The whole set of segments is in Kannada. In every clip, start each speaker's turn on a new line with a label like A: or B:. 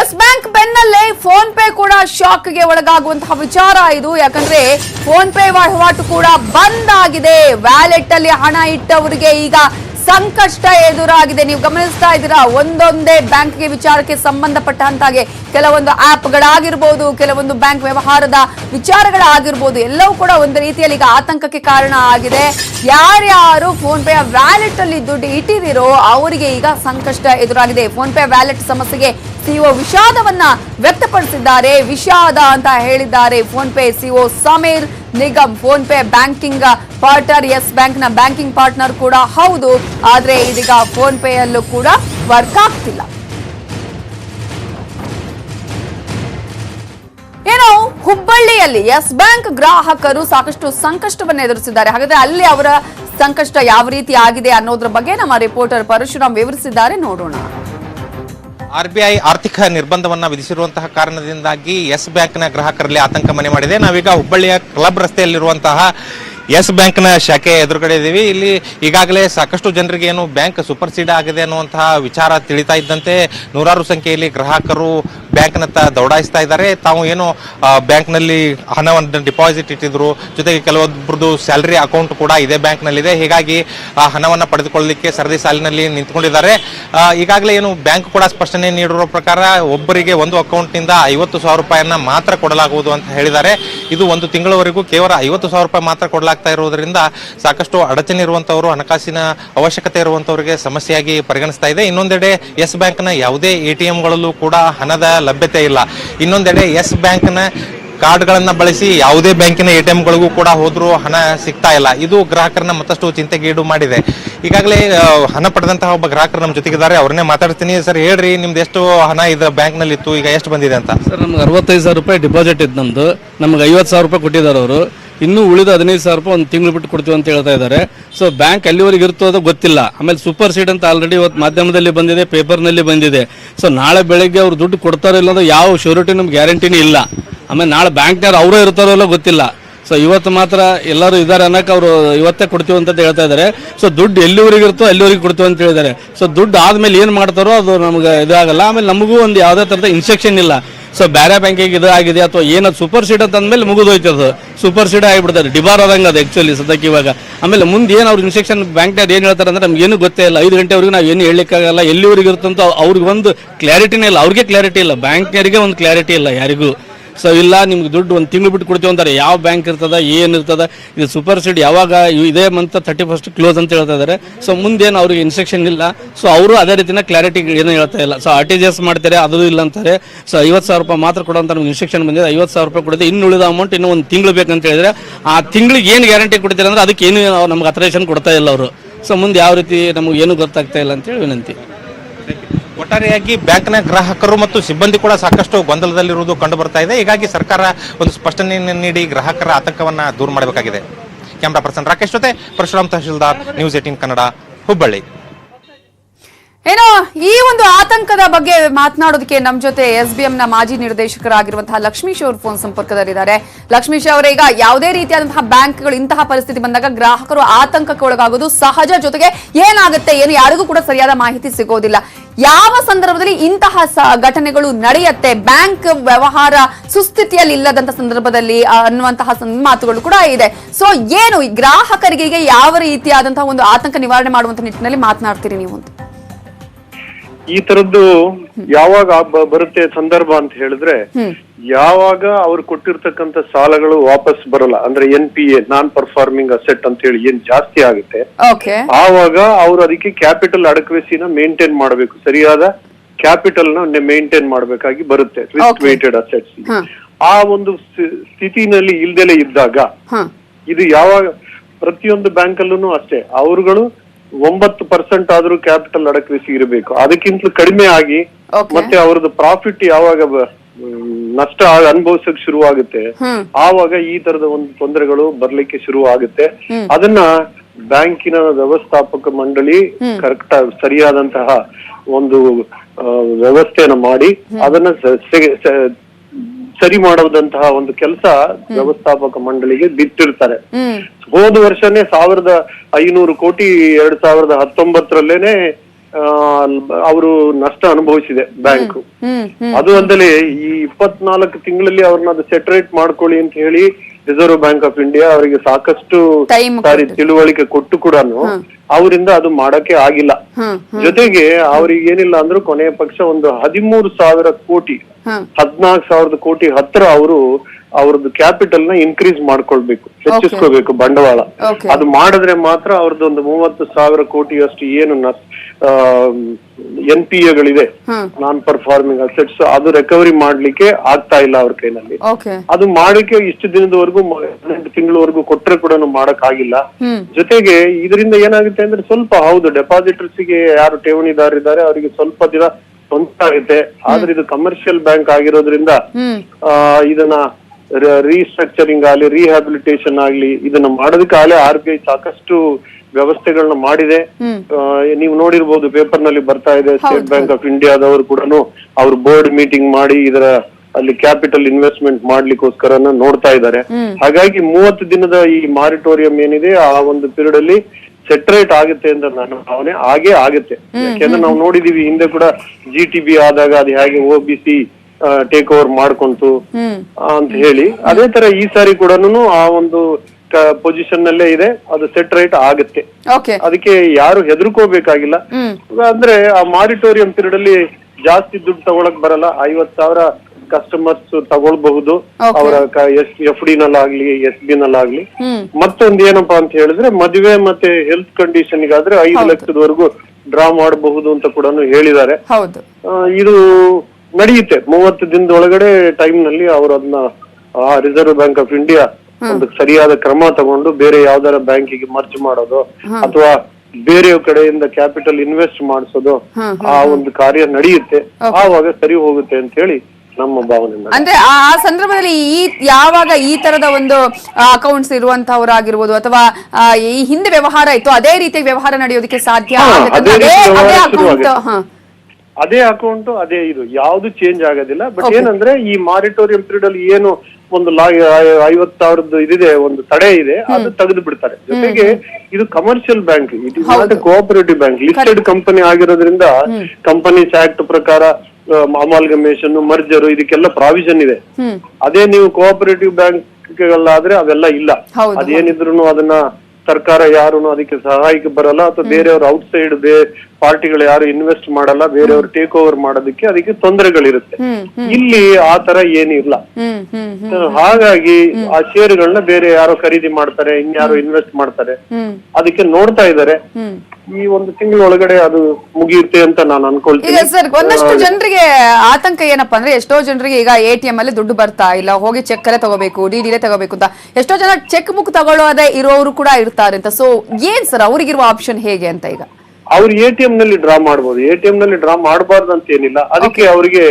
A: ಎಸ್ ಬ್ಯಾಂಕ್ ಬೆನ್ನಲ್ಲೇ ಫೋನ್ ಪೇ ಕೂಡ ಶಾಕ್ಗೆ ಒಳಗಾಗುವಂತಹ ವಿಚಾರ ಇದು. ಯಾಕಂದ್ರೆ ಫೋನ್ ಪೇ ವಹಿವಾಟು ಕೂಡ ಬಂದ್ ಆಗಿದೆ. ವ್ಯಾಲೆಟ್ ಅಲ್ಲಿ ಹಣ ಇಟ್ಟವರಿಗೆ ಈಗ ಸಂಕಷ್ಟ ಎದುರಾಗಿದೆ. ನೀವು ಗಮನಿಸ್ತಾ ಇದ್ದೀರಾ, ಒಂದೊಂದೇ ಬ್ಯಾಂಕ್ಗೆ ವಿಚಾರಕ್ಕೆ ಸಂಬಂಧಪಟ್ಟಂತಾಗೆ ಕೆಲವೊಂದು ಆಪ್ಗಳಾಗಿರ್ಬೋದು, ಕೆಲವೊಂದು ಬ್ಯಾಂಕ್ ವ್ಯವಹಾರದ ವಿಚಾರಗಳಾಗಿರ್ಬೋದು, ಎಲ್ಲವೂ ಕೂಡ ಒಂದು ರೀತಿಯಲ್ಲಿ ಈಗ ಆತಂಕಕ್ಕೆ ಕಾರಣ ಆಗಿದೆ. ಯಾರ್ಯಾರು ಫೋನ್ ಪೇ ವ್ಯಾಲೆಟ್ ಅಲ್ಲಿ ದುಡ್ಡು ಇಟ್ಟಿದಿರೋ ಅವರಿಗೆ ಈಗ ಸಂಕಷ್ಟ ಎದುರಾಗಿದೆ. ಫೋನ್ ಪೇ ವ್ಯಾಲೆಟ್ ಸಮಸ್ಯೆಗೆ ಸಿಒ ವಿಷಾದವನ್ನ ವ್ಯಕ್ತಪಡಿಸಿದ್ದಾರೆ. ವಿಷಾದ ಅಂತ ಹೇಳಿದ್ದಾರೆ PhonePe CEO Sameer Nigam. PhonePe banking partner Yes ಬ್ಯಾಂಕ್ನ ಬ್ಯಾಂಕಿಂಗ್ ಪಾರ್ಟ್ನರ್ ಕೂಡ ಹೌದು. ಆದ್ರೆ ಇದೀಗ ಫೋನ್ ಪೇ ಅಲ್ಲೂ ಕೂಡ ವರ್ಕ್ ಆಗ್ತಿಲ್ಲ. ಏನು ಹುಬ್ಬಳ್ಳಿಯಲ್ಲಿ ಎಸ್ ಬ್ಯಾಂಕ್ ಗ್ರಾಹಕರು ಸಾಕಷ್ಟು ಸಂಕಷ್ಟವನ್ನು ಎದುರಿಸಿದ್ದಾರೆ. ಹಾಗಾದ್ರೆ ಅಲ್ಲಿ ಅವರ ಸಂಕಷ್ಟ ಯಾವ ರೀತಿ ಆಗಿದೆ ಅನ್ನೋದ್ರ ಬಗ್ಗೆ ನಮ್ಮ ರಿಪೋರ್ಟರ್ ಪರಶುರಾಮ್ ವಿವರಿಸಿದ್ದಾರೆ. ನೋಡೋಣ.
B: ಆರ್ಬಿಐ ಆರ್ಥಿಕ ನಿರ್ಬಂಧವನ್ನು ವಿಧಿಸಿರುವಂತಹ ಕಾರಣದಿಂದಾಗಿ ಎಸ್ ಬ್ಯಾಂಕ್ನ ಗ್ರಾಹಕರಲ್ಲಿ ಆತಂಕ ಮನೆ ಮಾಡಿದೆ. ನಾವೀಗ ಹುಬ್ಬಳ್ಳಿಯ ಕ್ಲಬ್ ರಸ್ತೆಯಲ್ಲಿರುವಂತಹ ಎಸ್ ಬ್ಯಾಂಕ್ನ ಶಾಖೆ ಎದುರುಗಡೆ ಇದ್ದೀವಿ. ಇಲ್ಲಿ ಈಗಾಗಲೇ ಸಾಕಷ್ಟು ಜನರಿಗೆ ಏನು ಬ್ಯಾಂಕ್ ಸೂಪರ್ ಸೀಡ್ ಆಗಿದೆ ಅನ್ನುವಂತಹ ವಿಚಾರ ತಿಳಿತಾ ಇದ್ದಂತೆ ನೂರಾರು ಸಂಖ್ಯೆಯಲ್ಲಿ ಗ್ರಾಹಕರು ಬ್ಯಾಂಕ್ನತ್ತ ದೌಡಾಯಿಸ್ತಾ ಇದ್ದಾರೆ. ತಾವು ಏನು ಬ್ಯಾಂಕ್ನಲ್ಲಿ ಹಣವನ್ನು ಡಿಪಾಸಿಟ್ ಇಟ್ಟಿದ್ರು, ಜೊತೆಗೆ ಕೆಲವೊಬ್ಬರದು ಸ್ಯಾಲರಿ ಅಕೌಂಟ್ ಕೂಡ ಇದೇ ಬ್ಯಾಂಕ್ನಲ್ಲಿದೆ. ಹೀಗಾಗಿ, ಆ, ಹಣವನ್ನು ಪಡೆದುಕೊಳ್ಳಲಿಕ್ಕೆ ಸರದಿ ಸಾಲಿನಲ್ಲಿ ನಿಂತ್ಕೊಂಡಿದ್ದಾರೆ. ಈಗಾಗಲೇ ಏನು, ಬ್ಯಾಂಕ್ ಕೂಡ ಸ್ಪಷ್ಟನೆ ನೀಡಿರೋ ಪ್ರಕಾರ ಒಬ್ಬರಿಗೆ ಒಂದು ಅಕೌಂಟ್ನಿಂದ ಐವತ್ತು ಸಾವಿರ ರೂಪಾಯಿಯನ್ನು ಮಾತ್ರ ಕೊಡಲಾಗುವುದು ಅಂತ ಹೇಳಿದ್ದಾರೆ. ಇದು ಒಂದು ತಿಂಗಳವರೆಗೂ ಕೇವಲ ಐವತ್ತು ಸಾವಿರ ರೂಪಾಯಿ ಮಾತ್ರ ಕೊಡಲಾಗ್ತಾ ಇರುವುದರಿಂದ ಸಾಕಷ್ಟು ಅಡಚಣೆ ಇರುವಂತವರು, ಹಣಕಾಸಿನ ಅವಶ್ಯಕತೆ ಇರುವಂತವರಿಗೆ ಸಮಸ್ಯೆಯಾಗಿ ಪರಿಗಣಿಸ್ತಾ ಇದೆ. ಇನ್ನೊಂದೆಡೆ, ಯೆಸ್ ಬ್ಯಾಂಕ್ನ ಯಾವುದೇ ಎ ಟಿ ಎಂಗಳಲ್ಲೂ ಕೂಡ ಹಣದ ಲಭ್ಯತೆ ಇಲ್ಲ. ಇನ್ನೊಂದೆಡೆ ಎಸ್ ಬ್ಯಾಂಕ್ನ ಕಾರ್ಡ್ಗಳನ್ನು ಬಳಸಿ ಯಾವುದೇ ಬ್ಯಾಂಕಿನ ಎ ಟಿ ಎಂಗಳಿಗೂ ಕೂಡ ಹೋದರೂ ಹಣ ಸಿಗ್ತಾ ಇಲ್ಲ. ಇದು ಗ್ರಾಹಕರನ್ನ ಮತ್ತಷ್ಟು ಚಿಂತೆಗೀಡು ಮಾಡಿದೆ. ಈಗಾಗಲೇ ಹಣ ಪಡೆದಂತಹ ಒಬ್ಬ ಗ್ರಾಹಕರು ನಮ್ಮ ಜೊತೆಗಿದ್ದಾರೆ. ಅವ್ರನ್ನೇ ಮಾತಾಡ್ತೀನಿ. ಸರ್, ಹೇಳ್ರಿ, ನಿಮ್ದು ಎಷ್ಟು ಹಣ ಇದ್ರ ಬ್ಯಾಂಕ್ನಲ್ಲಿ ಇತ್ತು ಈಗ ಎಷ್ಟು ಬಂದಿದೆ ಅಂತ?
C: ಸರ್, ನಮ್ಗೆ ಅರವತ್ತೈದು ಸಾವಿರ ರೂಪಾಯಿ ಡಿಪಾಸಿಟ್ ಇತ್ತು ನಮ್ದು. ನಮ್ಗೆ ಐವತ್ತು ಸಾವಿರ ರೂಪಾಯಿ ಕೊಟ್ಟಿದ್ದಾರೆ ಅವರು. ಇನ್ನೂ ಉಳಿದ ಹದಿನೈದು ಸಾವಿರ ರೂಪಾಯಿ ಒಂದು ತಿಂಗಳು ಬಿಟ್ಟು ಕೊಡ್ತೀವಿ ಅಂತ ಹೇಳ್ತಾ ಇದ್ದಾರೆ. ಸೊ ಬ್ಯಾಂಕ್ ಎಲ್ಲಿವರೆಗೆ ಇರುತ್ತೋ ಅದು ಗೊತ್ತಿಲ್ಲ. ಆಮೇಲೆ ಸೂಪರ್ ಸೀಡ್ ಅಂತ ಆಲ್ರೆಡಿ ಇವತ್ತು ಮಾಧ್ಯಮದಲ್ಲಿ ಬಂದಿದೆ ಪೇಪರ್ನಲ್ಲಿ ಬಂದಿದೆ. ಸೊ ನಾಳೆ ಬೆಳಗ್ಗೆ ಅವ್ರು ದುಡ್ಡು ಕೊಡ್ತಾರೋ ಇಲ್ಲ ಅಂದ್ರೆ ಯಾವ ಶ್ಯೂರಿಟಿ ನಮ್ಗೆ ಗ್ಯಾರಂಟಿನೂ ಇಲ್ಲ. ಆಮೇಲೆ ನಾಳೆ ಬ್ಯಾಂಕ್ನವ್ರು ಅವರೇ ಇರ್ತಾರೋ ಇಲ್ಲ ಗೊತ್ತಿಲ್ಲ. ಸೊ ಇವತ್ತು ಮಾತ್ರ ಎಲ್ಲರೂ ಇದ್ದಾರೆ ಅನ್ನಕ್ಕೆ ಅವರು ಇವತ್ತೇ ಕೊಡ್ತೀವಿ ಅಂತ ಹೇಳ್ತಾ ಇದ್ದಾರೆ. ಸೊ ದುಡ್ಡು ಎಲ್ಲಿವರೆಗೆ ಇರ್ತೋ ಅಲ್ಲಿವರೆಗೆ ಕೊಡ್ತೀವಿ ಅಂತ ಹೇಳಿದ್ದಾರೆ. ಸೊ ದುಡ್ಡು ಆದಮೇಲೆ ಏನು ಮಾಡ್ತಾರೋ ಅದು ನಮ್ಗೆ ಇದಾಗಲ್ಲ. ಆಮೇಲೆ ನಮಗೂ ಒಂದು ಯಾವುದೇ ಥರದ ಇನ್ಸ್ಟ್ರಕ್ಷನ್ ಇಲ್ಲ. ಸೊ ಬೇರೆ ಬ್ಯಾಂಕಿಗೆ ಇದು ಆಗಿದೆ ಅಥವಾ ಏನದು ಸೂಪರ್ ಸೀಡ್ ಅಂತ ಅಂದಮೇಲೆ ಅದು. ಸೂಪರ್ ಸೀಡ್ ಆಗಿಬಿಡ್ತಾರೆ ಡಿಬಾರ್ ಆದಂಗೆ ಅದು ಆ್ಯಕ್ಚುಲಿ ಸದ್ಯಕ್ಕೆ ಇವಾಗ. ಆಮೇಲೆ ಮುಂದೆ ಏನು ಅವ್ರ ಇನ್ಸ್ಟ್ರಕ್ಷನ್ ಬ್ಯಾಂಕ್ನಾಗ ಏನು ಹೇಳ್ತಾರೆ ಅಂದ್ರೆ ನಮ್ಗೆ ಏನು ಗೊತ್ತೇ ಇಲ್ಲ. ಐದು ಗಂಟೆವರೆಗೂ ನಾವು ಏನು ಹೇಳಲಿಕ್ಕಾಗಲ್ಲ, ಎಲ್ಲಿವರೆಗೆ ಇರುತ್ತಂತ ಅವ್ರಿಗೆ ಒಂದು ಕ್ಲಾರಿಟಿನೇ ಇಲ್ಲ. ಅವ್ರಿಗೆ ಕ್ಲಾರಿಟಿ ಇಲ್ಲ. ಬ್ಯಾಂಕ್ನವರಿಗೆ ಒಂದು ಕ್ಲಾರಿಟಿ ಇಲ್ಲ ಯಾರಿಗೂ. ಸೊ ಇಲ್ಲ, ನಿಮ್ಗೆ ದುಡ್ಡು ಒಂದು ತಿಂಗಳು ಬಿಟ್ಟು ಕೊಡ್ತೀವಿ ಅಂತಾರೆ. ಯಾವ ಬ್ಯಾಂಕ್ ಇರ್ತದ, ಏನು ಇರ್ತದ, ಇದು ಸೂಪರ್ ಸೀಡ್ ಯಾವಾಗ ಇದೇ ಮಂತ್ ತರ್ಟಿ ಫಸ್ಟ್ ಕ್ಲೋಸ್ ಅಂತ ಹೇಳ್ತಾ ಇದ್ದಾರೆ ಸೊ ಮುಂದೇನು ಅವ್ರಿಗೆ ಇನ್ಸ್ಟ್ರಕ್ಷನ್ ಇಲ್ಲ. ಸೊ ಅವರು ಅದೇ ರೀತಿನ ಕ್ಲಾರಿಟಿ ಏನು ಹೇಳ್ತಾ ಇಲ್ಲ. So R T G S ಮಾಡ್ತಾರೆ, ಅದು ಇಲ್ಲ ಅಂತಾರೆ. ಸೊ ಐವತ್ತು ಸಾವಿರ ರೂಪಾಯಿ ಮಾತ್ರ ಕೊಡೋ ಅಂತ ನಮ್ಗೆ ಇನ್ಸ್ಟ್ರಕ್ಷನ್ ಬಂದಿದೆ. ಐವತ್ತು ಸಾವಿರ ರೂಪಾಯಿ ಕೊಡುತ್ತೆ ಇನ್ನು ಉಳಿದ ಅಮೌಂಟ್ ಇನ್ನೂ ಒಂದು ತಿಂಗಳು ಬೇಕಂತ ಹೇಳಿದ್ರೆ, ಆ ತಿಂಗಳಿಗೆ ಏನು ಗ್ಯಾರಂಟಿ ಕೊಡ್ತೀರ ಅಂದ್ರೆ ಅದಕ್ಕೆ ಏನು ನಮ್ಗೆ ಅಥರೈಸೇಷನ್ ಕೊಡ್ತಾ ಇಲ್ಲ ಅವರು. ಸೊ ಮುಂದೆ ಯಾವ ರೀತಿ ನಮಗೆ ಏನು ಗೊತ್ತಾಗ್ತಾ ಇಲ್ಲ ಅಂತೇಳಿ ವಿನಂತಿ.
B: ಒಟ್ಟಾರೆಯಾಗಿ ಬ್ಯಾಂಕ್ನ ಗ್ರಾಹಕರು ಮತ್ತು ಸಿಬ್ಬಂದಿ ಕೂಡ ಸಾಕಷ್ಟು ಗೊಂದಲದಲ್ಲಿರುವುದು ಕಂಡು ಬರ್ತಾ ಇದೆ. ಹೀಗಾಗಿ ಸರ್ಕಾರ ಒಂದು ಸ್ಪಷ್ಟನೆ ನೀಡಿ ಗ್ರಾಹಕರ ಆತಂಕವನ್ನ ದೂರ ಮಾಡಬೇಕಾಗಿದೆ. ಕ್ಯಾಮ್ರಾ ಪರ್ಸನ್ ರಾಕೇಶ್ ಜೊತೆ ಪರಶುರಾಮ್ ತಹಶೀಲ್ದಾರ್, ನ್ಯೂಸ್ ಏಟೀನ್ ಕನ್ನಡ, ಹುಬ್ಬಳ್ಳಿ.
A: ಏನೋ, ಈ ಒಂದು ಆತಂಕದ ಬಗ್ಗೆ ಮಾತನಾಡೋದಕ್ಕೆ ನಮ್ಮ ಜೊತೆ ಎಸ್ ಬಿ ನ ಮಾಜಿ ನಿರ್ದೇಶಕರಾಗಿರುವಂತಹ ಲಕ್ಷ್ಮೀಶ್ ಅವರು ಫೋನ್ ಸಂಪರ್ಕದಲ್ಲಿದ್ದಾರೆ. ಲಕ್ಷ್ಮೀಶ್ ಅವರೇ, ಈಗ ಯಾವುದೇ ರೀತಿಯಾದಂತಹ ಬ್ಯಾಂಕ್ಗಳು ಇಂತಹ ಪರಿಸ್ಥಿತಿ ಬಂದಾಗ ಗ್ರಾಹಕರು ಆತಂಕಕ್ಕೆ ಒಳಗಾಗೋದು ಸಹಜ ಜೊತೆಗೆ ಏನಾಗುತ್ತೆ ಏನು ಯಾರಿಗೂ ಕೂಡ ಸರಿಯಾದ ಮಾಹಿತಿ ಸಿಗೋದಿಲ್ಲ. ಯಾವ ಸಂದರ್ಭದಲ್ಲಿ ಇಂತಹ ಘಟನೆಗಳು ನಡೆಯುತ್ತೆ, ಬ್ಯಾಂಕ್ ವ್ಯವಹಾರ ಸುಸ್ಥಿತಿಯಲ್ಲಿ ಇಲ್ಲದಂತ ಸಂದರ್ಭದಲ್ಲಿ ಅನ್ನುವಂತಹ ಮಾತುಗಳು ಕೂಡ ಇದೆ. ಸೊ, ಏನು ಗ್ರಾಹಕರಿಗೆ ಯಾವ ರೀತಿಯಾದಂತಹ ಒಂದು ಆತಂಕ ನಿವಾರಣೆ ಮಾಡುವಂತಹ ನಿಟ್ಟಿನಲ್ಲಿ ಮಾತನಾಡ್ತೀರಿ ನೀವು ಅಂತ?
D: ಈ ತರದ್ದು ಯಾವಾಗ ಬರುತ್ತೆ ಸಂದರ್ಭ ಅಂತ ಹೇಳಿದ್ರೆ ಯಾವಾಗ ಅವ್ರು ಕೊಟ್ಟಿರ್ತಕ್ಕಂಥ ಸಾಲಗಳು ವಾಪಸ್ ಬರಲ್ಲ. ಅಂದ್ರೆ N P A non performing asset ಅಂತ ಹೇಳಿ ಏನ್ ಜಾಸ್ತಿ ಆಗುತ್ತೆ. ಆವಾಗ ಅವ್ರು ಅದಕ್ಕೆ ಕ್ಯಾಪಿಟಲ್ ಅಡಕ್ವೆಸಿನ ಮೇಂಟೈನ್ ಮಾಡಬೇಕು. ಸರಿಯಾದ ಕ್ಯಾಪಿಟಲ್ನ ಮೇಂಟೈನ್ ಮಾಡಬೇಕಾಗಿ ಬರುತ್ತೆ. ರಿಸ್ಕ್. ವೇಟೆಡ್ ಅಸೆಟ್ಸ್ ಆ ಒಂದು ಸ್ಥಿತಿನಲ್ಲಿ ಇಲ್ದೆಲೆ ಇದ್ದಾಗ ಇದು ಯಾವಾಗ ಪ್ರತಿಯೊಂದು ಬ್ಯಾಂಕ್ ಅಲ್ಲೂ ಅಷ್ಟೇ. ಅವರುಗಳು ಒಂಬತ್ತು ಪರ್ಸೆಂಟ್ ಆದ್ರೂ ಕ್ಯಾಪಿಟಲ್ ಅಡಕರಿಸಿ ಇರಬೇಕು. ಅದಕ್ಕಿಂತಲೂ ಕಡಿಮೆ ಆಗಿ ಮತ್ತೆ ಅವರದ್ದು ಪ್ರಾಫಿಟ್ ಯಾವಾಗ ನಷ್ಟ ಅನುಭವಿಸಕ್ ಶುರು ಆಗುತ್ತೆ ಆವಾಗ ಈ ತರದ ಒಂದು ತೊಂದರೆಗಳು ಬರ್ಲಿಕ್ಕೆ ಶುರು ಆಗುತ್ತೆ ಅದನ್ನ ಬ್ಯಾಂಕಿನ ವ್ಯವಸ್ಥಾಪಕ ಮಂಡಳಿ ಕರೆಕ್ಟ್ ಸರಿಯಾದಂತಹ ಒಂದು ವ್ಯವಸ್ಥೆಯನ್ನು ಮಾಡಿ ಅದನ್ನ ಸರಿ ಮಾಡೋದಂತಹ ಒಂದು ಕೆಲಸ ವ್ಯವಸ್ಥಾಪಕ ಮಂಡಳಿಗೆ
A: ಬಿತ್ತಿರ್ತಾರೆ
D: ಹೋದ ವರ್ಷನೇ ಸಾವಿರದ ಐನೂರು ಕೋಟಿ ಎರಡ್ ಸಾವಿರದ ಹತ್ತೊಂಬತ್ತರಲ್ಲೇನೆ ಅವರು ನಷ್ಟ ಅನುಭವಿಸಿದೆ ಬ್ಯಾಂಕ್. ಅದು ಅಲ್ಲದೆ ಈ ಇಪ್ಪತ್ನಾಲ್ಕು ತಿಂಗಳಲ್ಲಿ ಅವ್ರನ್ನ ಅದು ಸೆಟರೇಟ್ ಮಾಡ್ಕೊಳ್ಳಿ ಅಂತ ಹೇಳಿ ರಿಸರ್ವ್ ಬ್ಯಾಂಕ್ ಆಫ್ ಇಂಡಿಯಾ ಅವರಿಗೆ ಸಾಕಷ್ಟು
A: Time
D: ಸಾರಿ ತಿಳುವಳಿಕೆ ಕೊಟ್ಟು ಕೂಡ ಅವರಿಂದ ಅದು ಮಾಡಕ್ಕೆ ಆಗಿಲ್ಲ.
A: ಹ್ಮ್
D: ಜೊತೆಗೆ ಅವ್ರಿಗೆ ಏನಿಲ್ಲ ಅಂದ್ರೂ ಕೊನೆಯ ಪಕ್ಷ ಒಂದು ಹದಿಮೂರು ಸಾವಿರ ಕೋಟಿ
A: ಹ್ಮ್
D: ಹದ್ನಾಲ್ಕು ಸಾವಿರದ ಕೋಟಿ ಹತ್ರ ಅವರು ಅವ್ರದ್ದು ಕ್ಯಾಪಿಟಲ್ನ ಇನ್ಕ್ರೀಸ್ ಮಾಡ್ಕೊಳ್ಬೇಕು ಹೆಚ್ಚಿಸ್ಕೋಬೇಕು ಬಂಡವಾಳ. ಅದು ಮಾಡಿದ್ರೆ ಮಾತ್ರ ಅವ್ರದ್ದು ಒಂದು ಮೂವತ್ತು ಸಾವಿರ ಕೋಟಿಯಷ್ಟು ಏನು ಎನ್ ಪಿ ಎಗಳಿದೆ ನಾನ್ ಪರ್ಫಾರ್ಮಿಂಗ್ ಅಸೆಟ್ಸ್ ಅದು ರಿಕವರಿ ಮಾಡ್ಲಿಕ್ಕೆ ಆಗ್ತಾ ಇಲ್ಲ ಅವ್ರ ಕೈನಲ್ಲಿ. ಅದು ಮಾಡಕ್ಕೆ ಇಷ್ಟು ದಿನದವರೆಗೂ ಹದಿನೆಂಟು ತಿಂಗಳವರೆಗೂ ಕೊಟ್ರೆ ಕೂಡ ಮಾಡಕ್ ಆಗಿಲ್ಲ ಜೊತೆಗೆ ಇದರಿಂದ ಏನಾಗುತ್ತೆ ಅಂದ್ರೆ ಸ್ವಲ್ಪ ಹೌದು ಡೆಪಾಸಿಟರ್ಸ್ಗೆ ಯಾರು ಠೇವಣಿದಾರಿದ್ದಾರೆ ಅವರಿಗೆ ಸ್ವಲ್ಪ ದಿನ ಸ್ವಂತ ಆಗುತ್ತೆ. ಆದ್ರೆ ಇದು ಕಮರ್ಷಿಯಲ್ ಬ್ಯಾಂಕ್ ಆಗಿರೋದ್ರಿಂದ ಇದನ್ನ ರೀಸ್ಟ್ರಕ್ಚರಿಂಗ್ ಆಗಲಿ ರಿಹ್ಯಾಬಿಲಿಟೇಷನ್ ಆಗಲಿ ಇದನ್ನ ಮಾಡೋದಕ್ಕಾಗಲೇ ಆರ್ ಬಿ ಐ ಸಾಕಷ್ಟು ವ್ಯವಸ್ಥೆಗಳನ್ನ ಮಾಡಿದೆ. ನೀವು ನೋಡಿರ್ಬೋದು ಪೇಪರ್ನಲ್ಲಿ ಬರ್ತಾ ಇದೆ ಸ್ಟೇಟ್ ಬ್ಯಾಂಕ್ ಆಫ್ ಇಂಡಿಯಾದವರು ಕೂಡ ಅವ್ರ ಬೋರ್ಡ್ ಮೀಟಿಂಗ್ ಮಾಡಿ ಇದರ ಅಲ್ಲಿ ಕ್ಯಾಪಿಟಲ್ ಇನ್ವೆಸ್ಟ್ಮೆಂಟ್ ಮಾಡ್ಲಿಕ್ಕೋಸ್ಕರ ನೋಡ್ತಾ ಇದ್ದಾರೆ. ಹಾಗಾಗಿ ಮೂವತ್ತು ದಿನದ ಈ ಮಾರಿಟೋರಿಯಂ ಏನಿದೆ ಆ ಒಂದು ಪೀರಿಯಡ್ ಅಲ್ಲಿ ಸೆಟ್ರೇಟ್ ಆಗುತ್ತೆ ಅಂತ ನನ್ನ ಭಾವನೆ ಹಾಗೆ ಆಗುತ್ತೆ. ಯಾಕೆಂದ್ರೆ ನಾವು ನೋಡಿದೀವಿ ಹಿಂದೆ ಕೂಡ ಜಿ ಟಿ ಬಿ ಆದಾಗ ಅದು ಹೇಗೆ O B C take over ಮಾಡ್ಕೊಂತು ಅಂತ ಹೇಳಿ. ಅದೇ ತರ ಈ ಸಾರಿ ಕೂಡ ಆ ಒಂದು ಪೊಸಿಷನ್ ನಲ್ಲೇ ಇದೆ. ಅದು ಸೆಟ್ ರೈಟ್ ಆಗುತ್ತೆ. ಅದಕ್ಕೆ ಯಾರು ಹೆದರ್ಕೋಬೇಕಾಗಿಲ್ಲ. ಅಂದ್ರೆ ಆ ಮಾರಿಟೋರಿಯಂ ಪೀರಿಯಡ್ ಅಲ್ಲಿ ಜಾಸ್ತಿ ದುಡ್ಡು ತಗೊಳಕ್ ಬರಲ್ಲ. ಐವತ್ ಸಾವಿರ ಕಸ್ಟಮರ್ಸ್ ತಗೊಳ್ಬಹುದು. ಅವರ ಎಫ್ ಡಿ ನಲ್ಲಾಗ್ಲಿ ಎಸ್ ಬಿ ನಲ್ಲಾಗ್ಲಿ. ಮತ್ತೊಂದು ಏನಪ್ಪಾ ಅಂತ ಹೇಳಿದ್ರೆ ಮದುವೆ ಮತ್ತೆ ಹೆಲ್ತ್ ಕಂಡೀಷನ್ ಗಾದ್ರೆ ಐದು ಲಕ್ಷದವರೆಗೂ ಡ್ರಾ ಮಾಡಬಹುದು ಅಂತ ಕೂಡ ಹೇಳಿದ್ದಾರೆ. ಇದು ನಡೆಯುತ್ತೆ. ಮೂವತ್ತು ದಿನದ ಒಳಗಡೆ ಟೈಮ್ನಲ್ಲಿ ಅವರು ಅದನ್ನ ಆ ರಿಸರ್ವ್ ಬ್ಯಾಂಕ್ ಆಫ್ ಇಂಡಿಯಾ ಒಂದು ಸರಿಯಾದ ಕ್ರಮ ತಗೊಂಡು ಬೇರೆ ಯಾವ್ದಾರ ಬ್ಯಾಂಕಿಗೆ ಮರ್ಜ್ ಮಾಡೋದು ಅಥವಾ ಬೇರೆ ಕಡೆಯಿಂದ ಕ್ಯಾಪಿಟಲ್ ಇನ್ವೆಸ್ಟ್ ಮಾಡಿಸೋದು ಆ ಒಂದು ಕಾರ್ಯ ನಡೆಯುತ್ತೆ. ಆವಾಗ ಸರಿ ಹೋಗುತ್ತೆ ಅಂತ ಹೇಳಿ ನಮ್ಮ ಭಾವನೆ
A: ಅಂದ್ರೆ ಆ ಸಂದರ್ಭದಲ್ಲಿ ಈ ಯಾವಾಗ ಈ ತರದ ಒಂದು ಅಕೌಂಟ್ಸ್ ಇರುವಂತಹವರಾಗಿರ್ಬೋದು ಅಥವಾ ಈ ಹಿಂದೆ ವ್ಯವಹಾರ ಇತ್ತು ಅದೇ ರೀತಿ ವ್ಯವಹಾರ ನಡೆಯೋದಕ್ಕೆ ಸಾಧ್ಯ
D: ಅದೇ
A: ಅಕೌಂಟ್
D: ಅದೇ ಇದು. ಯಾವ್ದು ಚೇಂಜ್ ಆಗೋದಿಲ್ಲ. ಬಟ್ ಏನಂದ್ರೆ ಈ ಮಾರಿಟೋರಿಯಂ ಪೀರಿಯಡ್ ಅಲ್ಲಿ ಏನು ಒಂದು ಲಾ ಐವತ್ ಸಾವಿರದ್ದು ಇದಿದೆ ಒಂದು ತಡೆ ಇದೆ ಅದು ತೆಗೆದು ಬಿಡ್ತಾರೆ. ಜೊತೆಗೆ ಇದು commercial bank it is not cooperative bank listed company ಆಗಿರೋದ್ರಿಂದ ಕಂಪನೀಸ್ ಆಕ್ಟ್ ಪ್ರಕಾರ ಅಮಾಲ್ಗಮೇಷನ್ ಮರ್ಜರ್ ಇದಕ್ಕೆಲ್ಲ ಪ್ರಾವಿಷನ್ ಇದೆ. ಅದೇ ನೀವು ಕೋಆಪರೇಟಿವ್ ಬ್ಯಾಂಕ್ಗಳಾದ್ರೆ ಅವೆಲ್ಲ ಇಲ್ಲ. ಅದೇನಿದ್ರು ಅದನ್ನ ಸರ್ಕಾರ ಯಾರು ಅದಕ್ಕೆ ಸಹಾಯಕ್ಕೆ ಬರಲ್ಲ ಅಥವಾ ಬೇರೆಯವ್ರ ಔಟ್ಸೈಡ್ ಬೇ ಪಾರ್ಟಿಗಳು ಯಾರು ಇನ್ವೆಸ್ಟ್ ಮಾಡಲ್ಲ ಬೇರೆಯವರು ಟೇಕ್ ಓವರ್ ಮಾಡೋದಕ್ಕೆ ಅದಕ್ಕೆ ತೊಂದರೆಗಳಿರುತ್ತೆ. ಇಲ್ಲಿ ಆ ತರ ಏನಿಲ್ಲ. ಹಾಗಾಗಿ ಆ ಶೇರ್ಗಳನ್ನ ಬೇರೆ ಯಾರೋ ಖರೀದಿ ಮಾಡ್ತಾರೆ ಇನ್ಯಾರೋ ಇನ್ವೆಸ್ಟ್ ಮಾಡ್ತಾರೆ. ಅದಕ್ಕೆ ನೋಡ್ತಾ ಇದ್ದಾರೆ ಈ ಒಂದು ತಿಂಗಳ ಒಳಗಡೆ ಅದು ಮುಗಿಯುತ್ತೆ ಅಂತ ನಾನು ಅನ್ಕೊಳ್ತೀನಿ.
A: ಸರ್ ಒಂದಷ್ಟು ಜನರಿಗೆ ಆತಂಕ ಏನಪ್ಪಾ ಅಂದ್ರೆ ಎಷ್ಟೋ ಜನರಿಗೆ ಈಗ ಎ ಟಿ ಎಂ ಅಲ್ಲಿ ದುಡ್ಡು ಬರ್ತಾ ಇಲ್ಲ ಹೋಗಿ ಚೆಕ್ ಅಲ್ಲೇ ತಗೋಬೇಕು ಡಿ ಡಿಲೇ ತಗೋಬೇಕು ಅಂತ. ಎಷ್ಟೋ ಜನ ಚೆಕ್ ಬುಕ್ ತಗೊಳ್ಳೋದೇ ಇರೋರು ಕೂಡ ಇರ್ತಾರೆ ಅಂತ. ಸೊ ಏನ್ ಸರ್ ಅವ್ರಿಗಿರುವ ಆಪ್ಷನ್ ಹೇಗೆ ಅಂತ ಈಗ?
D: ಅವ್ರು ಎ ಟಿ ಎಂ ನಲ್ಲಿ ಡ್ರಾ ಮಾಡ್ಬೋದು. ಎ ಟಿ ಎಂ ನಲ್ಲಿ ಡ್ರಾ ಮಾಡಬಾರ್ದು ಅಂತ ಏನಿಲ್ಲ. ಅದಕ್ಕೆ ಅವರಿಗೆ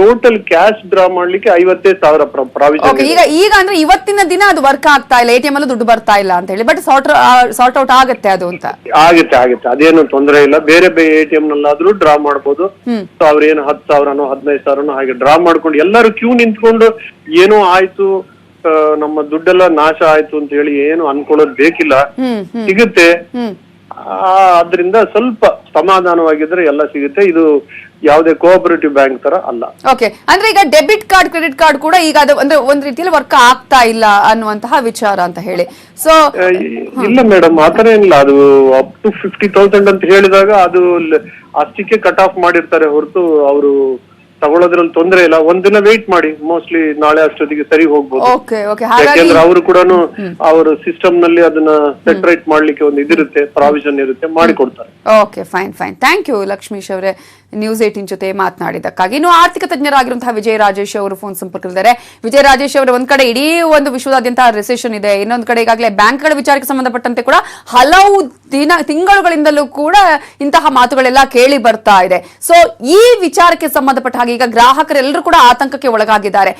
D: ಟೋಟಲ್ ಕ್ಯಾಶ್ ಡ್ರಾ ಮಾಡ್ಲಿಕ್ಕೆ ಐವತ್ತೈದು ಸಾವಿರ ಪ್ರಾವಿಷನ್
A: ಓಕೆ ಈಗ ಈಗ ಅಂದ್ರೆ ಇವತ್ತಿನ ದಿನ ಅದು ವರ್ಕ್ ಆಗ್ತಾ ಇಲ್ಲ. ಎ ಟಿ ಎಂ ಅಲ್ಲೂ ದುಡ್ಡು ಬರ್ತಾ ಇಲ್ಲ ಅಂತ ಹೇಳಿ. ಬಟ್ ಸಾರ್ಟ್ ಸಾರ್ಟ್ ಔಟ್ ಆಗುತ್ತೆ ಅದು ಅಂತ.
D: ಆಗುತ್ತೆ ಆಗುತ್ತೆ. ಅದೇನು ತೊಂದರೆ ಇಲ್ಲ. ಬೇರೆ ಬೇರೆ ಎ ಟಿ ಎಂ ನಲ್ಲಾದ್ರೂ ಡ್ರಾ ಮಾಡ್ಬೋದು. ಸೊ ಅವ್ರೇನು ಹತ್ತು ಸಾವಿರನೋ ಹದಿನೈದು ಸಾವಿರನೋ ಹಾಗೆ ಡ್ರಾ ಮಾಡ್ಕೊಂಡು ಎಲ್ಲರೂ ಕ್ಯೂ ನಿಂತ್ಕೊಂಡು ಏನೋ ಆಯ್ತು ನಮ್ಮ ದುಡ್ಡೆಲ್ಲ ನಾಶ ಆಯ್ತು ಅಂತ ಹೇಳಿ ಏನು ಅನ್ಕೊಳ್ಳೋದು ಬೇಕಿಲ್ಲ. ಸಿಗುತ್ತೆ. ಅದ್ರಿಂದ ಸ್ವಲ್ಪ ಸಮಾಧಾನವಾಗಿದ್ರೆ ಎಲ್ಲ ಸಿಗುತ್ತೆ. ಇದು ಯಾವುದೇ ಕೋಆಪರೇಟಿವ್ ಬ್ಯಾಂಕ್ ತರ ಅಲ್ಲ.
A: ಓಕೆ ಅಂದ್ರೆ ಈಗ ಡೆಬಿಟ್ ಕಾರ್ಡ್ ಕ್ರೆಡಿಟ್ ಕಾರ್ಡ್ ಕೂಡ ಈಗ ಅದು ಅಂದ್ರೆ ಒಂದ್ ರೀತಿಯಲ್ಲಿ ವರ್ಕ್ ಆಗ್ತಾ ಇಲ್ಲ ಅನ್ನುವಂತಹ ವಿಚಾರ ಅಂತ ಹೇಳಿ. ಸೊ
D: ಇಲ್ಲ ಮೇಡಮ್ ಆತರ ಏನಿಲ್ಲ. ಅದು ಅಪ್ ಟು ಫಿಫ್ಟಿ ತೌಸಂಡ್ ಅಂತ ಹೇಳಿದಾಗ ಅದು ಅಷ್ಟಕ್ಕೆ ಕಟ್ ಆಫ್ ಮಾಡಿರ್ತಾರೆ ಹೊರತು ಅವರು ತಗೊಳ್ಳೋದ್ರಲ್ಲಿ ತೊಂದರೆ ಇಲ್ಲ. ಒಂದಿನ ವೇಟ್ ಮಾಡಿ. ಮೋಸ್ಟ್ಲಿ ನಾಳೆ ಅಷ್ಟೊತ್ತಿಗೆ ಸರಿ ಹೋಗ್ಬೋದು.
A: ಓಕೆ ಓಕೆ ಹಾಗಾಗಿ
D: ಯಾಕೆಂದ್ರೆ ಅವರು ಕೂಡ ಅವರು ಸಿಸ್ಟಮ್ನಲ್ಲಿ ಅದನ್ನ ಸೆಟ್ರೇಟ್ ಮಾಡ್ಲಿಕ್ಕೆ ಒಂದು ಇದಿರುತ್ತೆ ಪ್ರಾವಿಷನ್ ಇರುತ್ತೆ ಮಾಡಿಕೊಡ್ತಾರೆ.
A: Okay fine fine thank you Lakshmish ಅವರೇ. ನ್ಯೂಸ್ ಏಟಿನ್ ಜೊತೆ ಮಾತನಾಡಿದ್ದಕ್ಕಾಗಿ. ಇನ್ನು ಆರ್ಥಿಕ ತಜ್ಞರಾಗಿರುವಂತಹ ವಿಜಯ ರಾಜೇಶ್ ಅವರು ಫೋನ್ ಸಂಪರ್ಕದಲ್ಲಿದ್ದಾರೆ. ವಿಜಯ ರಾಜೇಶ್ ಅವರು ಒಂದ್ ಕಡೆ ಇಡೀ ಒಂದು ವಿಶ್ವದಾದ್ಯಂತ ರಿಸೆಷನ್ ಇದೆ. ಇನ್ನೊಂದು ಕಡೆ ಈಗಾಗಲೇ ಬ್ಯಾಂಕ್ಗಳ ವಿಚಾರಕ್ಕೆ ಸಂಬಂಧಪಟ್ಟಂತೆ ಕೂಡ ಹಲವು ದಿನ, ತಿಂಗಳುಗಳಿಂದಲೂ ಕೂಡ ಇಂತಹ ಮಾತುಗಳೆಲ್ಲ ಕೇಳಿ ಬರ್ತಾ ಇದೆ. ಸೊ ಈ ವಿಚಾರಕ್ಕೆ ಸಂಬಂಧಪಟ್ಟ ಹಾಗೆ ಈಗ ಗ್ರಾಹಕರೆಲ್ಲರೂ ಕೂಡ ಆತಂಕಕ್ಕೆ ಒಳಗಾಗಿದ್ದಾರೆ.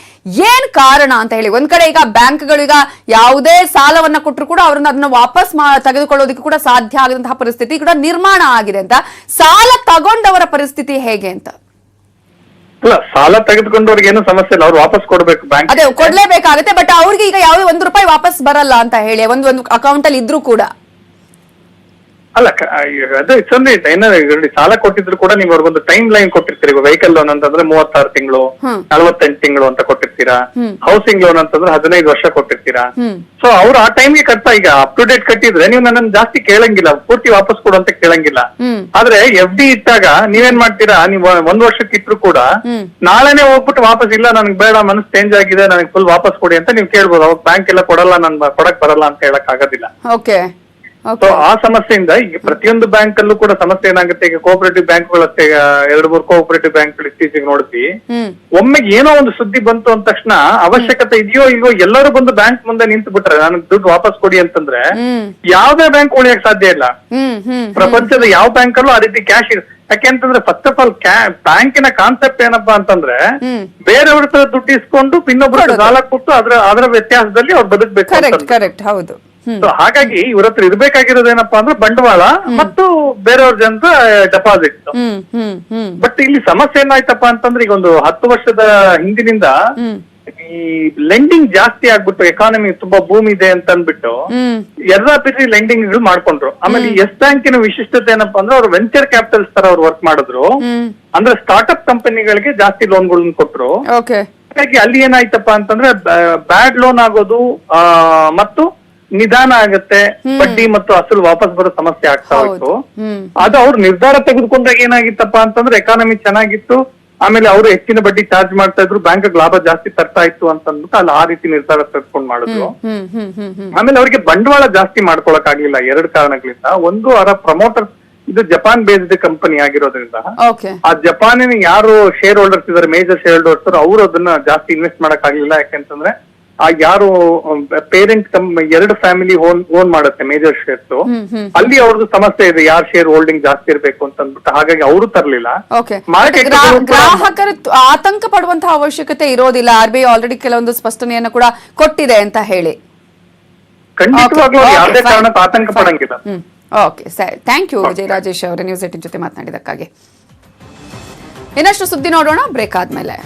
A: ಏನ್ ಕಾರಣ ಅಂತ ಹೇಳಿ. ಒಂದ್ ಕಡೆ ಈಗ ಬ್ಯಾಂಕ್ಗಳು ಈಗ ಯಾವುದೇ ಸಾಲವನ್ನ ಕೊಟ್ಟರು ಕೂಡ ಅವರನ್ನ ಅದನ್ನ ವಾಪಸ್ ತೆಗೆದುಕೊಳ್ಳೋದಕ್ಕೆ ಕೂಡ ಸಾಧ್ಯ ಆಗದಂತಹ ಪರಿಸ್ಥಿತಿ ಕೂಡ ನಿರ್ಮಾಣ ಆಗಿದೆ ಅಂತ. ಸಾಲ ತಗೊಂಡವರ ಪರಿಸ್ಥಿತಿ ಹೇಗೆ ಅಂತ?
E: ಇಲ್ಲ ಸಾಲ ತೆಗೆದುಕೊಂಡವ್ರಿಗೆ ಏನು ಸಮಸ್ಯೆ ಇಲ್ಲ ಅವ್ರು ವಾಪಸ್ ಕೊಡ್ಬೇಕು ಬ್ಯಾಂಕ್
A: ಅದೇ ಕೊಡ್ಲೇಬೇಕಾಗುತ್ತೆ ಬಟ್ ಅವ್ರಿಗೆ ಈಗ ಯಾವ ಒಂದು ರೂಪಾಯಿ ವಾಪಸ್ ಬರಲ್ಲ ಅಂತ ಹೇಳಿ ಒಂದು ಒಂದು ಅಕೌಂಟ್ ಅಲ್ಲಿ ಇದ್ರೂ ಕೂಡ.
E: ಅಲ್ಲ ಕ- ಈಗ ಅದು ಇಟ್ಸ್ ಏನೋ ನೋಡಿ ಸಾಲ ಕೊಟ್ಟಿದ್ರು ಕೂಡ ನೀವು ಅವ್ರಿಗೊಂದು ಟೈಮ್ ಲೈನ್ ಕೊಟ್ಟಿರ್ತೀರಿ. ವೆಹಿಕಲ್ ಲೋನ್ ಅಂತಂದ್ರೆ ಮೂವತ್ತಾರು ತಿಂಗಳು
A: ಹ್ಮ್.
E: ನಲವತ್ತೆಂಟು ತಿಂಗಳು ಅಂತ ಕೊಟ್ಟಿರ್ತೀರಾ? ಹೌಸಿಂಗ್ ಲೋನ್ ಅಂತಂದ್ರೆ ಹದಿನೈದು ವರ್ಷ ಕೊಟ್ಟಿರ್ತೀರಾ?
A: ಹ್ಮ್.
E: ಸೊ ಅವ್ರು ಆ ಟೈಮ್ಗೆ ಕಟ್ತಾ ಈಗ ಅಪ್ ಟು ಡೇಟ್ ಕಟ್ಟಿದ್ರೆ ನೀವು ನನ್ನನ್ನು ಜಾಸ್ತಿ ಕೇಳಂಗಿಲ್ಲ. ಪೂರ್ತಿ ವಾಪಸ್ ಕೊಡು ಅಂತ ಕೇಳಂಗಿಲ್ಲ.
A: ಹ್ಮ್.
E: ಆದ್ರೆ ಎಫ್ ಡಿ ಇಟ್ಟಾಗ ನೀವೇನ್ ಮಾಡ್ತೀರಾ? ನೀವು ಒಂದ್ ವರ್ಷಕ್ಕೆ ಇಟ್ರು ಕೂಡ
A: ಹ್ಮ್.
E: ನಾಳೆನೆ ಹೋಗ್ಬಿಟ್ಟು ವಾಪಸ್ ಇಲ್ಲ ನನಗೆ ಬೇಡ ಮನಸ್ಸು ಚೇಂಜ್ ಆಗಿದೆ ನನಗೆ ಫುಲ್ ವಾಪಸ್ ಕೊಡಿ ಅಂತ ನೀವು ಕೇಳ್ಬೋದು. ಅವಾಗ ಬ್ಯಾಂಕ್ ಎಲ್ಲ ಕೊಡಲ್ಲ ನನ್ ಕೊಡಕ್ ಬರಲ್ಲ ಅಂತ ಹೇಳಕ್ ಆಗೋದಿಲ್ಲ.
A: ಓಕೆ
E: ಸೊ ಆ ಸಮಸ್ಯೆಯಿಂದ ಈಗ ಪ್ರತಿಯೊಂದು ಬ್ಯಾಂಕ್ ಅಲ್ಲೂ ಕೂಡ ಸಮಸ್ಯೆ ಏನಾಗುತ್ತೆ? ಈಗ ಕೋಆಪರೇಟಿವ್ ಬ್ಯಾಂಕ್ಗಳು ಅಷ್ಟೇ ಎರಡು ಮೂರು ಕೋಆಪರೇಟಿವ್ ಬ್ಯಾಂಕ್ ಇತ್ತೀಚೆಗೆ ನೋಡ್ತೀವಿ.
A: ಒಮ್ಮೆಗೆ
E: ಒಮ್ಮೆ ಏನೋ ಒಂದು ಸುದ್ದಿ ಬಂತು ಅಂದ ತಕ್ಷಣ ಅವಶ್ಯಕತೆ ಇದೆಯೋ ಇಲ್ವೋ ಎಲ್ಲರೂ ಬಂದು ಬ್ಯಾಂಕ್ ಮುಂದೆ ನಿಂತು ಬಿಟ್ರೆ ನನಗೆ ದುಡ್ಡು ವಾಪಸ್ ಕೊಡಿ ಅಂತಂದ್ರೆ ಯಾವ್ದೇ ಬ್ಯಾಂಕ್ ಉಳಿಯಕ್ ಸಾಧ್ಯ ಇಲ್ಲ. ಪ್ರಪಂಚದ ಯಾವ ಬ್ಯಾಂಕ್ ಅಲ್ಲೂ ಆ ರೀತಿ ಕ್ಯಾಶ್ ಇದೆ ಯಾಕೆಂತಂದ್ರೆ ಫಸ್ಟ್ ಆಫ್ ಆಲ್ ಬ್ಯಾಂಕಿನ ಕಾನ್ಸೆಪ್ಟ್ ಏನಪ್ಪಾ ಅಂತಂದ್ರೆ. ಬೇರೆಯವ್ರ ದುಡ್ಡು ಇಸ್ಕೊಂಡು ಇನ್ನೊಬ್ರು ಸಾಲ ಕೊಟ್ಟು ಅದ್ರ ಅದರ ವ್ಯತ್ಯಾಸದಲ್ಲಿ ಅವ್ರು ಬದುಕಬೇಕು
A: ಕರೆಕ್ಟ್ ಹೌದು.
E: So ಹಾಗಾಗಿ ಇವ್ರ ಹತ್ರ ಇರ್ಬೇಕಾಗಿರೋದೇನಪ್ಪಾ ಅಂದ್ರೆ ಬಂಡವಾಳ ಮತ್ತು ಬೇರೆಯವ್ರ ಜನರ ಡೆಪಾಸಿಟ್ ಬಟ್ ಇಲ್ಲಿ ಸಮಸ್ಯೆ ಏನಾಯ್ತಪ್ಪ ಅಂತಂದ್ರೆ ಈಗ ಒಂದು ಹತ್ತು ವರ್ಷದ ಹಿಂದಿನಿಂದ ಈ ಲೆಂಡಿಂಗ್ ಜಾಸ್ತಿ ಆಗ್ಬಿಟ್ಟು ಎಕಾನಮಿ ತುಂಬಾ ಭೂಮಿ ಇದೆ ಅಂತ ಅಂದ್ಬಿಟ್ಟು ಎಲ್ಲಾ ಪಿರಿ ಲೆಂಡಿಂಗ್ಗಳು ಮಾಡ್ಕೊಂಡ್ರು. ಆಮೇಲೆ ಎಸ್ ಬ್ಯಾಂಕಿನ ವಿಶಿಷ್ಟತೆ ಏನಪ್ಪಾ ಅಂದ್ರೆ ಅವ್ರು ವೆಂಚರ್ ಕ್ಯಾಪಿಟಲ್ಸ್ ತರ ಅವ್ರು ವರ್ಕ್ ಮಾಡಿದ್ರು. ಅಂದ್ರೆ ಸ್ಟಾರ್ಟ್ಅಪ್ ಕಂಪನಿಗಳಿಗೆ ಜಾಸ್ತಿ ಲೋನ್ಗಳನ್ನ ಕೊಟ್ರು. ಹಾಗಾಗಿ ಅಲ್ಲಿ ಏನಾಯ್ತಪ್ಪ ಅಂತಂದ್ರೆ ಬ್ಯಾಡ್ ಲೋನ್ ಆಗೋದು ಮತ್ತು ನಿಧಾನ ಆಗತ್ತೆ ಬಡ್ಡಿ ಮತ್ತು ಅಸಲು ವಾಪಸ್ ಬರೋ ಸಮಸ್ಯೆ ಆಗ್ತಾ ಹೋಯ್ತು. ಅದು ಅವ್ರು ನಿರ್ಧಾರ ತೆಗೆದುಕೊಂಡಾಗ ಏನಾಗಿತ್ತಪ್ಪ ಅಂತಂದ್ರೆ ಎಕಾನಮಿ ಚೆನ್ನಾಗಿತ್ತು ಆಮೇಲೆ ಅವರು ಹೆಚ್ಚಿನ ಬಡ್ಡಿ ಚಾರ್ಜ್ ಮಾಡ್ತಾ ಇದ್ರು ಬ್ಯಾಂಕ್ ಲಾಭ ಜಾಸ್ತಿ ತರ್ತಾ ಇತ್ತು ಅಂತ ಅಂದ್ಬಿಟ್ಟು ಅಲ್ಲಿ ಆ ರೀತಿ ನಿರ್ಧಾರ ತೆಗೆದುಕೊಂಡು ಮಾಡಿದ್ರು. ಆಮೇಲೆ ಅವರಿಗೆ ಬಂಡವಾಳ ಜಾಸ್ತಿ ಮಾಡ್ಕೊಳಕ್ ಆಗ್ಲಿಲ್ಲ ಎರಡು ಕಾರಣಗಳಿಂದ. ಒಂದು ಅವರ ಪ್ರಮೋಟರ್ ಇದು ಜಪಾನ್ ಬೇಸ್ಡ್ ಕಂಪನಿ ಆಗಿರೋದ್ರಿಂದ ಆ ಜಪಾನಿನ ಯಾರು ಶೇರ್ ಹೋಲ್ಡರ್ಸ್ ಇದಾರೆ ಮೇಜರ್ ಶೇರ್ ಹೋಲ್ಡರ್ಸ್ ಅವರು ಅದನ್ನ ಜಾಸ್ತಿ ಇನ್ವೆಸ್ಟ್ ಮಾಡಕ್ ಆಗ್ಲಿಲ್ಲ. ಯಾಕೆಂತಂದ್ರೆ ಆ ಯಾರು ಪೇರೆಂಟ್ ತಮ್ಮ ಎರಡು ಫ್ಯಾಮಿಲಿ ಓನ್ ಓನ್ ಮಾಡುತ್ತೆ ಮೇಜರ್ ಶೇರ್ಸ್ ಅಲ್ಲಿ ಅವ್ರದ್ದು ಸಮಸ್ಯೆ ಇದೆ ಯಾರ್ ಶೇರ್ ಹೋಲ್ಡಿಂಗ್ ಜಾಸ್ತಿ ಇರಬೇಕು ಅಂತ ಅಂದ್ಬಿಟ್ಟು ಹಾಗಾಗಿ ಅವರು ತರಲಿಲ್ಲ.
A: ಗ್ರಾಹಕರು ಆತಂಕ ಪಡುವಂತಹ ಅವಶ್ಯಕತೆ ಇರೋದಿಲ್ಲ. ಆರ್ ಬಿ ಐ ಆಲ್ರೆಡಿ ಕೆಲವೊಂದು ಸ್ಪಷ್ಟನೆಯನ್ನು ಕೂಡ ಕೊಟ್ಟಿದೆ ಅಂತ ಹೇಳಿ.
E: ಖಂಡಿತವಾಗ್ಲೂ ಯಾವುದೇ ಕಾರಣಕ್ಕೂ ಆತಂಕ ಪಡಂಗಿಲ್ಲ.
A: ಓಕೆ ಸರಿ. ಥ್ಯಾಂಕ್ ಯು ವಿಜಯ ರಾಜೇಶ್ ಅವರ. ನ್ಯೂಸ್ ಏಟಿನ್ ಜೊತೆ ಮಾತನಾಡಿದಕ್ಕಾಗಿ ಇನ್ನಷ್ಟು ಸುದ್ದಿ ನೋಡೋಣ. ಬ್ರೇಕ್ ಆದ್ಮೇಲೆ.